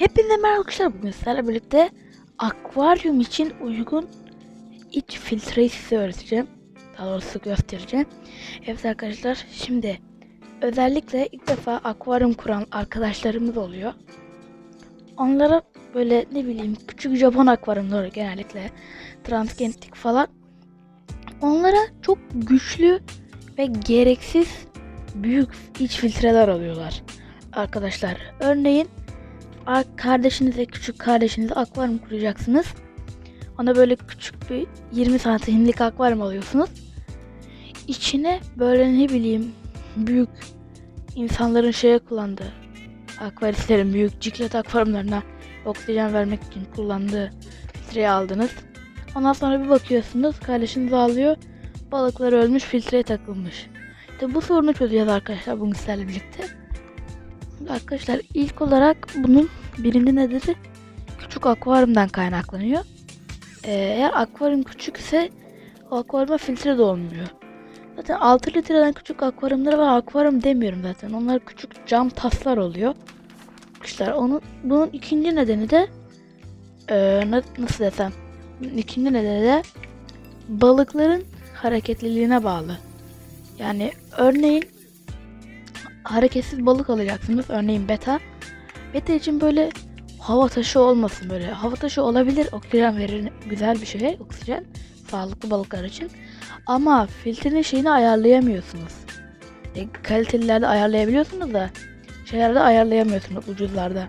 Hepinize merhaba arkadaşlar. Bugün sizlerle birlikte akvaryum için uygun iç filtreyi size öğreteceğim. Daha doğrusu göstereceğim. Evet arkadaşlar şimdi özellikle ilk defa akvaryum kuran arkadaşlarımız oluyor. Onlara böyle ne bileyim küçük Japon akvaryumları genellikle transgentik falan onlara çok güçlü ve gereksiz büyük iç filtreler alıyorlar arkadaşlar. Örneğin kardeşinize, küçük kardeşinize akvaryum kuracaksınız. Ona böyle küçük bir 20 santimlik akvaryum alıyorsunuz. İçine böyle ne bileyim büyük insanların şeye kullandığı akvaryumların büyük ciklet akvaryumlarına oksijen vermek için kullandığı filtreyi aldınız. Ondan sonra bir bakıyorsunuz kardeşiniz ağlıyor. Balıklar ölmüş filtreye takılmış. İşte bu sorunu çözeceğiz arkadaşlar bugün sizlerle birlikte. Arkadaşlar ilk olarak bunun birinci nedeni küçük akvaryumdan kaynaklanıyor. Ee, eğer akvaryum küçükse o akvaryuma filtre de olmuyor. Zaten 6 litreden küçük akvaryumları var. Akvaryum demiyorum zaten. Onlar küçük cam taslar oluyor. İşte onun, bunun ikinci nedeni de na- nasıl desem ikinci nedeni de balıkların hareketliliğine bağlı. Yani örneğin hareketsiz balık alacaksınız. Örneğin beta. Beta için böyle hava taşı olmasın böyle. Hava taşı olabilir. Oksijen verir. Güzel bir şey. Oksijen. Sağlıklı balıklar için. Ama filtrenin şeyini ayarlayamıyorsunuz. E, kalitelilerde ayarlayabiliyorsunuz da şeylerde ayarlayamıyorsunuz ucuzlarda.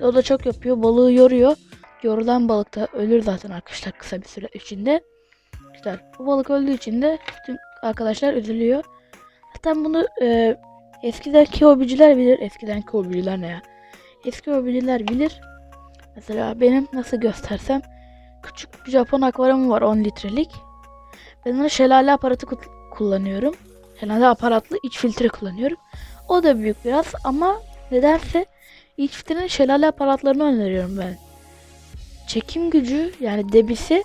O da çok yapıyor. Balığı yoruyor. Yorulan balık da ölür zaten arkadaşlar kısa bir süre içinde. İşte bu balık öldüğü için de tüm arkadaşlar üzülüyor. Zaten bunu e, Eskidenki hobiciler bilir. Eskidenki hobiciler ne ya? Eski hobiciler bilir. Mesela benim nasıl göstersem küçük bir Japon akvaryumum var 10 litrelik. Ben ona şelale aparatı kullanıyorum. Şelale aparatlı iç filtre kullanıyorum. O da büyük biraz ama nedense iç filtrenin şelale aparatlarını öneriyorum ben. Çekim gücü yani debisi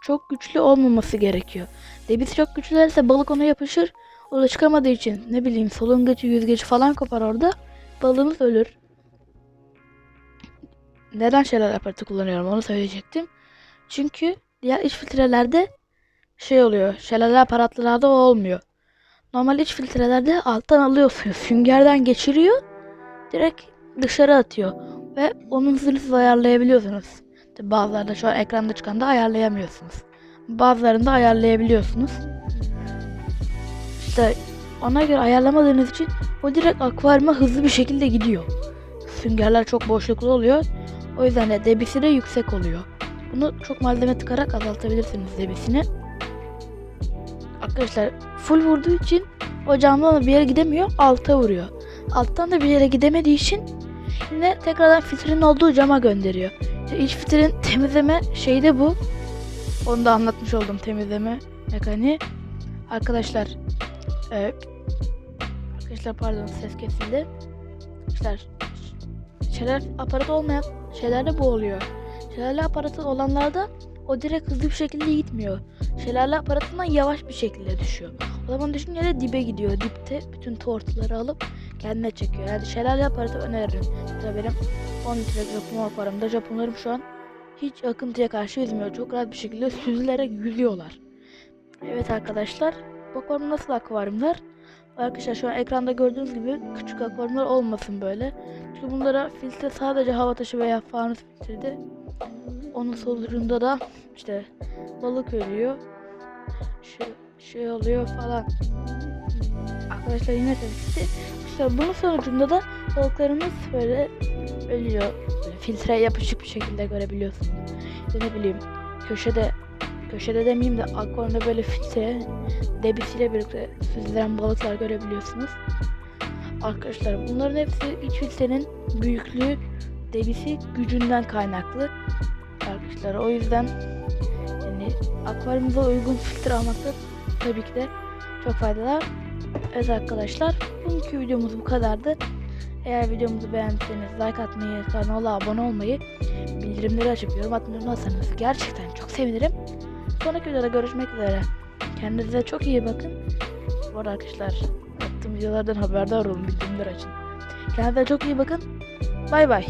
çok güçlü olmaması gerekiyor. Debisi çok güçlüyse balık ona yapışır. O da çıkamadığı için ne bileyim solungacı yüzgeci falan kopar orada. Balığımız ölür. Neden şelale aparatı kullanıyorum onu söyleyecektim. Çünkü diğer iç filtrelerde şey oluyor. Şelale aparatlarda o olmuyor. Normal iç filtrelerde alttan alıyorsun. Süngerden geçiriyor. Direkt dışarı atıyor. Ve onun hızını siz ayarlayabiliyorsunuz. Tabi Bazılarda şu an ekranda çıkan da ayarlayamıyorsunuz. Bazılarında ayarlayabiliyorsunuz. İşte ona göre ayarlamadığınız için o direkt akvaryuma hızlı bir şekilde gidiyor. Süngerler çok boşluklu oluyor. O yüzden de debisi de yüksek oluyor. Bunu çok malzeme tıkarak azaltabilirsiniz debisini. Arkadaşlar full vurduğu için o camdan da bir yere gidemiyor. Alta vuruyor. Alttan da bir yere gidemediği için yine tekrardan filtrenin olduğu cama gönderiyor. İşte iç filtrenin temizleme şeyi de bu. Onu da anlatmış oldum temizleme mekaniği. Arkadaşlar ee, arkadaşlar pardon ses kesildi. Arkadaşlar şeyler aparatı olmayan şeylerde bu oluyor. Şelale aparatı olanlarda o direkt hızlı bir şekilde gitmiyor. Şelale aparatından yavaş bir şekilde düşüyor. O zaman düşünce de dibe gidiyor. Dipte bütün tortuları alıp kendine çekiyor. Yani şelale aparatı öneririm. Mesela benim 10 litre Japon akvaryumda Japonlarım şu an hiç akıntıya karşı yüzmüyor. Çok rahat bir şekilde süzülerek yüzüyorlar. Evet arkadaşlar bu akvaryum nasıl akvaryumlar? Arkadaşlar şu an ekranda gördüğünüz gibi küçük akvaryumlar olmasın böyle. Çünkü bunlara filtre sadece hava taşı veya fanus filtrede. Onun sonucunda da işte balık ölüyor. Şey, şey oluyor falan. Arkadaşlar yine sesli. İşte bunun sonucunda da balıklarımız böyle ölüyor. Böyle filtre yapışık bir şekilde görebiliyorsunuz. Ne bileyim köşede köşede demeyeyim de akvaryumda böyle filtre debisiyle birlikte süzülen balıklar görebiliyorsunuz. Arkadaşlar bunların hepsi iç filtrenin büyüklüğü, debisi gücünden kaynaklı. Arkadaşlar o yüzden yani akvaryumuza uygun filtre almakta tabii ki de çok faydalı. var. Evet arkadaşlar bugünkü videomuz bu kadardı. Eğer videomuzu beğendiyseniz like atmayı, kanala abone olmayı, bildirimleri açıp yorum atmayı unutmazsanız gerçekten çok sevinirim. Sonraki videoda görüşmek üzere. Kendinize çok iyi bakın. Bu arada arkadaşlar attığım videolardan haberdar olun bildirimler açın. Kendinize çok iyi bakın. Bay bay.